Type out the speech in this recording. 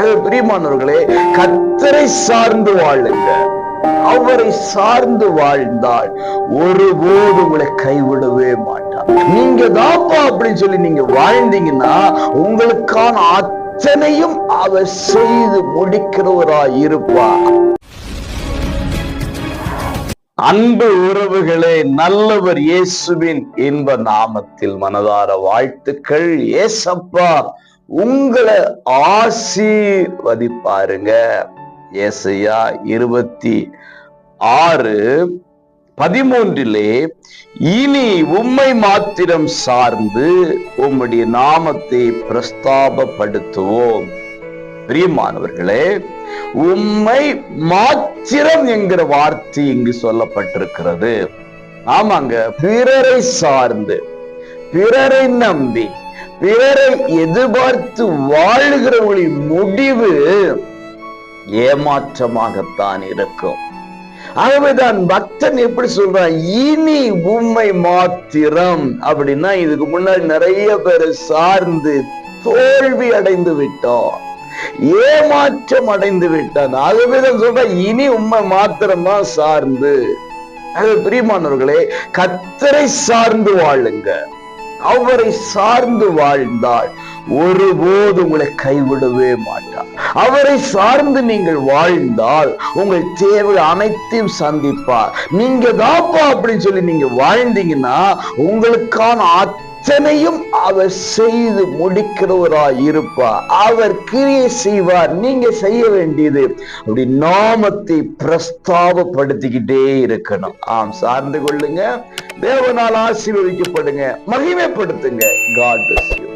பிரியமானவர்களே கத்தரை சார்ந்து வாழுங்க. அவரை சார்ந்து வாழ்ந்தால் ஒருபோது உங்களை கைவிடவே மாட்டார். நீங்க தாப்பா அப்படின்னு சொல்லி நீங்க வாழ்ந்தீங்கன்னா உங்களுக்கான அத்தனையும் அவர் செய்து முடிக்கிறவராய் இருப்பார். அன்பு உறவுகளே நல்லவர் இயேசுவின் இன்ப நாமத்தில் மனதார வாழ்த்துக்கள். ஏசப்பா உங்களை ஆசீர்வதிப்பாருங்க. ஏசையா இருபத்தி ஆறு பதிமூன்றிலே இனி உம்மை மாத்திரம் சார்ந்து உம்முடைய நாமத்தை பிரஸ்தாபப்படுத்துவோம். பிரியமானவர்களே உம்மை மாத்திரம் என்கிற வார்த்தை இங்கு சொல்லப்பட்டிருக்கிறது. ஆமாங்க பிறரை சார்ந்து பிறரை நம்பி பிறரை எதிர்பார்த்து வாழ்கிறவர்களின் முடிவு ஏமாற்றமாகத்தான் இருக்கும். ஆகவேதான் பக்தன் எப்படி சொல்றான் இனி உண்மை மாத்திரம். அப்படின்னா இதுக்கு முன்னாடி நிறைய பேரை சார்ந்து தோல்வி அடைந்து விட்டோம். ஏமாற்றம் அடைந்து விட்டான் ஆகவேதான் சொல்ற இனி உண்மை மாத்திரம்தான் சார்ந்து. அது பிரியமானவர்களே கத்தரை சார்ந்து வாழுங்க. அவரை சார்ந்து வாழ்ந்தால் ஒருபோது உங்களை கைவிடவே மாட்டார். அவரை சார்ந்து நீங்கள் வாழ்ந்தால் உங்கள் தேவை அனைத்தையும் சந்திப்பார். நீங்க தாப்பா அப்படின்னு சொல்லி நீங்க வாழ்ந்தீங்கன்னா உங்களுக்கான அத்தனையும் அவர் செய்து முடிக்கிறவராய் இருப்பார். அவர் கிரியை செய்வார். நீங்க செய்ய வேண்டியது அப்படி நாமத்தை பிரஸ்தாபப்படுத்திக்கிட்டே இருக்கணும். ஆம் சார்ந்து கொள்ளுங்க. தேவனால் ஆசீர்வதிக்கப்படுங்க மகிமைப்படுத்துங்க. God bless you